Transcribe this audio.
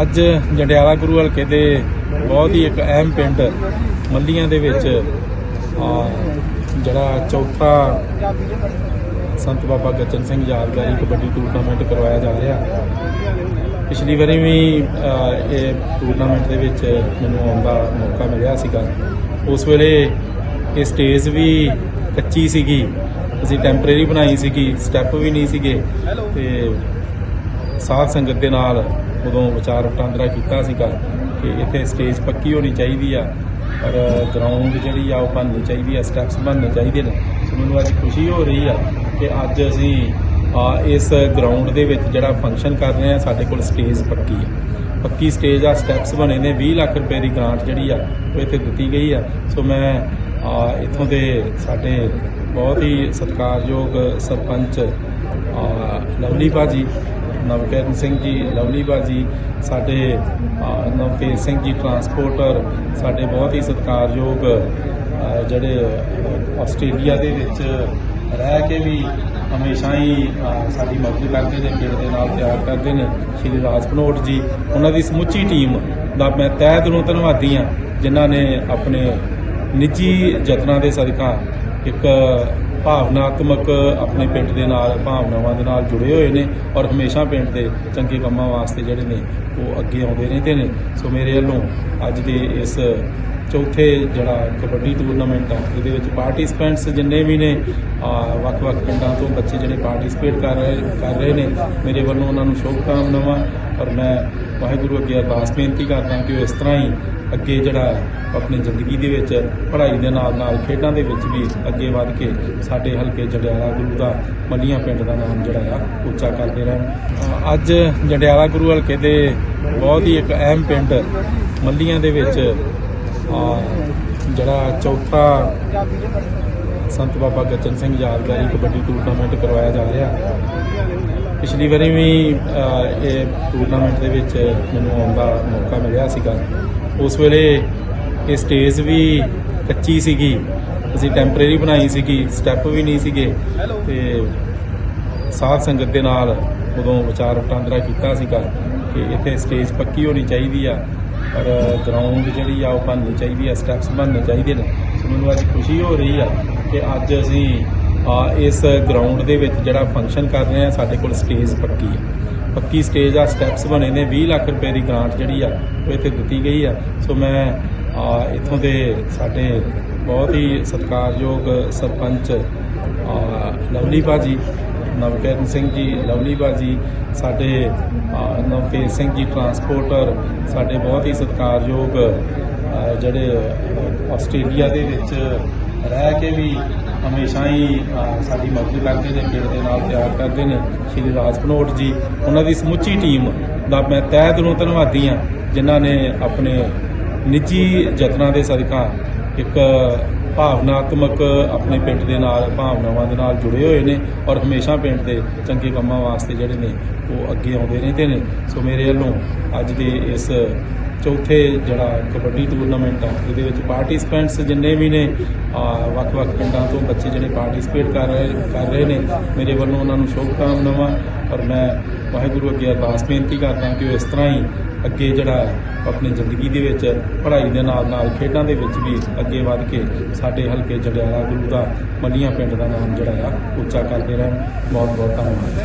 ਅੱਜ ਜੰਡਿਆਲਾ ਗੁਰੂ ਹਲਕੇ ਦੇ ਬਹੁਤ ਹੀ ਇੱਕ ਅਹਿਮ ਪਿੰਡ ਮੱਲੀਆਂ ਦੇ ਵਿੱਚ ਜਿਹੜਾ ਚੌਥਾ ਸੰਤ ਬਾਬਾ ਗੱਜਨ ਸਿੰਘ ਯਾਦਗਾਰੀ ਕਬੱਡੀ ਟੂਰਨਾਮੈਂਟ ਕਰਵਾਇਆ ਜਾ ਰਿਹਾ। ਪਿਛਲੀ ਵਾਰੀ ਵੀ ਇਹ ਟੂਰਨਾਮੈਂਟ ਦੇ ਵਿੱਚ ਮੈਨੂੰ ਆਉਣ ਦਾ ਮੌਕਾ ਮਿਲਿਆ ਸੀਗਾ। ਉਸ ਵੇਲੇ ਇਹ ਸਟੇਜ ਵੀ ਕੱਚੀ ਸੀਗੀ। ਅਸੀਂ ਟੈਂਪਰੇਰੀ ਬਣਾਈ ਸੀਗੀ ਸਟੈਪ ਵੀ ਨਹੀਂ ਸੀਗੇ। ਤੇ ਸਾਧ ਸੰਗਤ ਦੇ ਨਾਲ ਉਦੋਂ ਵਿਚਾਰ ਵਟਾਂਦਰਾ ਕੀਤਾ ਸੀਗਾ ਕਿ ਇੱਥੇ ਸਟੇਜ ਪੱਕੀ ਹੋਣੀ ਚਾਹੀਦੀ ਆ ਪਰ ਗਰਾਊਂਡ ਜਿਹੜੀ ਆ ਉਹ ਬਣਨੀ ਚਾਹੀਦੀ ਆ ਸਟੈਪਸ ਬਣਨੇ ਚਾਹੀਦੇ ਨੇ। ਸੋ ਮੈਨੂੰ ਅੱਜ ਖੁਸ਼ੀ ਹੋ ਰਹੀ ਆ ਕਿ ਅੱਜ ਅਸੀਂ ਆ ਇਸ ਗਰਾਊਂਡ ਦੇ ਵਿੱਚ ਜਿਹੜਾ ਫੰਕਸ਼ਨ ਕਰ ਰਹੇ ਆ ਸਾਡੇ ਕੋਲ ਸਟੇਜ ਪੱਕੀ ਆ। ਪੱਕੀ ਸਟੇਜ ਆ ਸਟੈਪਸ ਬਣੇ ਨੇ 20 ਲੱਖ ਰੁਪਏ ਦੀ ਗ੍ਰਾਂਟ ਜਿਹੜੀ ਆ ਉਹ ਇੱਥੇ ਦਿੱਤੀ ਗਈ ਆ। ਸੋ ਮੈਂ ਆ, ਇੱਥੋਂ ਦੇ ਸਾਡੇ ਬਹੁਤ ਹੀ ਸਤਿਕਾਰਯੋਗ ਸਰਪੰਚ ਆ, ਲਵਲੀ ਬਾਜੀ ਨਵਕਿਰਨ ਸਿੰਘ ਜੀ, ਲਵਲੀ ਬਾਜੀ ਸਾਡੇ ਨਵਕੇਤ ਸਿੰਘ ਜੀ ਟਰਾਂਸਪੋਰਟਰ ਸਾਡੇ ਬਹੁਤ ਹੀ ਸਤਿਕਾਰਯੋਗ ਜਿਹੜੇ ਆਸਟ੍ਰੇਲੀਆ ਦੇ ਵਿੱਚ ਰਹਿ ਕੇ ਵੀ ਹਮੇਸ਼ਾ ਹੀ ਸਾਡੀ ਮਦਦ ਕਰਦੇ ਨੇ ਪਿੰਡ ਦੇ ਨਾਲ ਪਿਆਰ ਕਰਦੇ ਨੇ, ਸ਼੍ਰੀ ਰਾਜਪਨੋਟ ਜੀ। ਉਹਨਾਂ ਦੀ ਸਮੁੱਚੀ ਟੀਮ ਦਾ ਮੈਂ ਤਹਿ ਦਿਲੋਂ ਧੰਨਵਾਦੀ ਹਾਂ, ਜਿਨ੍ਹਾਂ ਨੇ ਆਪਣੇ ਨਿੱਜੀ ਯਤਨਾਂ ਦੇ ਸਦਕਾ ਇੱਕ ਭਾਵਨਾਤਮਕ ਆਪਣੇ ਪਿੰਡ ਦੇ ਨਾਲ, ਭਾਵਨਾਵਾਂ ਦੇ ਨਾਲ ਜੁੜੇ ਹੋਏ ਨੇ ਔਰ ਹਮੇਸ਼ਾ ਪਿੰਡ ਦੇ ਚੰਗੇ ਕੰਮਾਂ ਵਾਸਤੇ ਜਿਹੜੇ ਨੇ, ਉਹ ਅੱਗੇ ਆਉਂਦੇ ਰਹਿੰਦੇ ਨੇ। ਸੋ ਮੇਰੇ ਵੱਲੋਂ ਅੱਜ ਦੇ ਇਸ ਚੌਥੇ ਜਿਹੜਾ ਕਬੱਡੀ ਟੂਰਨਾਮੈਂਟ ਆ, ਇਹਦੇ ਵਿੱਚ ਪਾਰਟਿਸਪੈਂਟਸ ਜਿੰਨੇ ਵੀ ਨੇ ਵੱਖ-ਵੱਖ ਪਿੰਡਾਂ ਤੋਂ ਬੱਚੇ ਜਿਹੜੇ ਪਾਰਟਿਸਿਪੇਟ ਕਰ ਰਹੇ ਕਰ ਰਹੇ ਨੇ, ਮੇਰੇ ਵੱਲੋਂ ਉਹਨਾਂ ਨੂੰ ਸ਼ੁਭ ਕਾਮਨਾਵਾਂ ਔਰ ਮੈਂ ਵਾਹਿਗੁਰੂ ਅੱਗੇ ਅਰਦਾਸ ਬੇਨਤੀ ਕਰਦਾ ਕਿ ਉਹ ਇਸ ਤਰ੍ਹਾਂ ਹੀ ਅੱਗੇ ਜਿਹੜਾ ਆਪਣੀ ਜ਼ਿੰਦਗੀ ਦੇ ਵਿੱਚ ਪੜ੍ਹਾਈ ਦੇ ਨਾਲ ਨਾਲ ਖੇਡਾਂ ਦੇ ਵਿੱਚ ਵੀ ਅੱਗੇ ਵਧ ਕੇ ਸਾਡੇ ਹਲਕੇ ਜੰਡਿਆਲਾ ਗੁਰੂ ਦਾ ਮੱਲੀਆਂ ਪਿੰਡ ਦਾ ਨਾਮ ਜਿਹੜਾ ਆ, ਉੱਚਾ ਕਰਦੇ ਰਹਿਣ। ਅੱਜ ਜੰਡਿਆਲਾ ਗੁਰੂ ਹਲਕੇ ਦੇ ਬਹੁਤ ਹੀ ਇੱਕ ਅਹਿਮ ਪਿੰਡ ਮੱਲੀਆਂ ਦੇ ਵਿੱਚ ਜਿਹੜਾ ਚੌਥਾ ਸੰਤ ਬਾਬਾ ਗੱਜਨ ਸਿੰਘ ਯਾਦਗਾਰੀ ਕਬੱਡੀ ਟੂਰਨਾਮੈਂਟ ਕਰਵਾਇਆ ਜਾ ਰਿਹਾ। ਪਿਛਲੀ ਵਾਰੀ ਵੀ ਇਹ ਟੂਰਨਾਮੈਂਟ ਦੇ ਵਿੱਚ ਮੈਨੂੰ ਆਉਣ ਦਾ ਮੌਕਾ ਮਿਲਿਆ ਸੀਗਾ। ਉਸ ਵੇਲੇ ਇਹ ਸਟੇਜ ਵੀ ਕੱਚੀ ਸੀਗੀ। ਅਸੀਂ ਟੈਂਪਰੇਰੀ ਬਣਾਈ ਸੀਗੀ ਸਟੈਪ ਵੀ ਨਹੀਂ ਸੀਗੇ। ਤੇ ਸਾਧ ਸੰਗਤ ਦੇ ਨਾਲ ਉਦੋਂ ਵਿਚਾਰ ਵਟਾਂਦਰਾ ਕੀਤਾ ਸੀਗਾ ਕਿ ਇੱਥੇ ਸਟੇਜ ਪੱਕੀ ਹੋਣੀ ਚਾਹੀਦੀ ਆ ਪਰ ਗਰਾਊਂਡ ਜਿਹੜੀ ਆ ਉਹ ਬਣਨੀ ਚਾਹੀਦੀ ਆ ਸਟੈਪਸ ਬਣਨੇ ਚਾਹੀਦੇ ਨੇ। ਸੋ ਮੈਨੂੰ ਅੱਜ ਖੁਸ਼ੀ ਹੋ ਰਹੀ ਆ ਕਿ ਅੱਜ ਅਸੀਂ ਆ, ਇਸ ਗਰਾਊਂਡ ਦੇ ਵਿੱਚ ਜਿਹੜਾ ਫੰਕਸ਼ਨ ਕਰ ਰਹੇ ਆ ਸਾਡੇ ਕੋਲ ਸਟੇਜ ਪੱਕੀ ਆ। ਪੱਕੀ ਸਟੇਜ ਆ ਸਟੈਪਸ ਬਣੇ ਨੇ 20 ਲੱਖ ਰੁਪਏ ਦੀ ਗ੍ਰਾਂਟ ਜਿਹੜੀ ਆ ਉਹ ਇੱਥੇ ਦਿੱਤੀ ਗਈ ਆ। ਸੋ ਮੈਂ ਆ, ਇੱਥੋਂ ਦੇ ਸਾਡੇ ਬਹੁਤ ਹੀ ਸਤਿਕਾਰਯੋਗ ਸਰਪੰਚ ਆ, ਲਵਲੀ ਬਾਜੀ ਨਵਕਿਰਨ ਸਿੰਘ ਜੀ ਲਵਲੀ ਬਾਜੀ ਸਾਡੇ ਅ, ਸਿੰਘ ਜੀ ਟਰਾਂਸਪੋਰਟਰ ਸਾਡੇ ਬਹੁਤ ਹੀ ਸਤਿਕਾਰਯੋਗ ਜਿਹੜੇ ਆਸਟ੍ਰੇਲੀਆ ਦੇ ਵਿੱਚ ਰਹਿ ਕੇ ਵੀ ਹਮੇਸ਼ਾ ਹੀ ਸਾਡੀ ਮਦਦ ਕਰਦੇ ਨੇ, ਪਿੰਡ ਦੇ ਨਾਲ ਪਿਆਰ ਕਰਦੇ ਨੇ। ਸ਼੍ਰੀ ਰਾਜ ਭਨੋਟ ਜੀ, ਉਹਨਾਂ ਦੀ ਸਮੁੱਚੀ ਟੀਮ ਦਾ ਮੈਂ ਤਹਿ ਦਿਲੋਂ ਧੰਨਵਾਦੀ ਹਾਂ, ਜਿਨ੍ਹਾਂ ਨੇ ਆਪਣੇ ਨਿੱਜੀ ਯਤਨਾਂ ਦੇ ਸਦਕਾ ਇੱਕ ਭਾਵਨਾਤਮਕ ਆਪਣੇ ਪਿੰਡ ਦੇ ਨਾਲ, ਭਾਵਨਾਵਾਂ ਦੇ ਨਾਲ ਜੁੜੇ ਹੋਏ ਨੇ ਔਰ ਹਮੇਸ਼ਾ ਪਿੰਡ ਦੇ ਚੰਗੇ ਕੰਮਾਂ ਵਾਸਤੇ ਜਿਹੜੇ ਨੇ, ਉਹ ਅੱਗੇ ਆਉਂਦੇ ਰਹਿੰਦੇ ਨੇ। ਸੋ ਮੇਰੇ ਵੱਲੋਂ ਅੱਜ ਦੇ ਇਸ ਚੌਥੇ ਜਿਹੜਾ ਕਬੱਡੀ ਟੂਰਨਾਮੈਂਟ ਆ, ਇਹਦੇ ਵਿੱਚ ਪਾਰਟਿਸਪੈਂਟਸ ਜਿੰਨੇ ਵੀ ਨੇ ਵੱਖ-ਵੱਖ ਪਿੰਡਾਂ ਤੋਂ ਬੱਚੇ ਜਿਹੜੇ ਪਾਰਟਿਸਿਪੇਟ ਕਰ ਰਹੇ ਕਰ ਰਹੇ ਨੇ, ਮੇਰੇ ਵੱਲੋਂ ਉਹਨਾਂ ਨੂੰ ਸ਼ੁਭ ਕਾਮਨਾਵਾਂ ਔਰ ਮੈਂ ਵਾਹਿਗੁਰੂ ਅੱਗੇ ਅਰਦਾਸ ਬੇਨਤੀ ਕਰਦਾ ਕਿ ਉਹ ਇਸ ਤਰ੍ਹਾਂ ਹੀ ਅੱਗੇ ਜਿਹੜਾ ਆਪਣੀ ਜ਼ਿੰਦਗੀ ਦੇ ਵਿੱਚ, ਪੜ੍ਹਾਈ ਦੇ ਨਾਲ ਨਾਲ ਖੇਡਾਂ ਦੇ ਵਿੱਚ ਵੀ ਅੱਗੇ ਵਧ ਕੇ ਸਾਡੇ ਹਲਕੇ ਜੰਡਿਆਲਾ ਗੁਰੂ ਦਾ ਮੱਲੀਆਂ ਪਿੰਡ ਦਾ ਨਾਮ ਜਿਹੜਾ ਆ, ਉੱਚਾ ਕਰਦੇ ਰਹਿਣ। ਬਹੁਤ ਬਹੁਤ ਧੰਨਵਾਦ।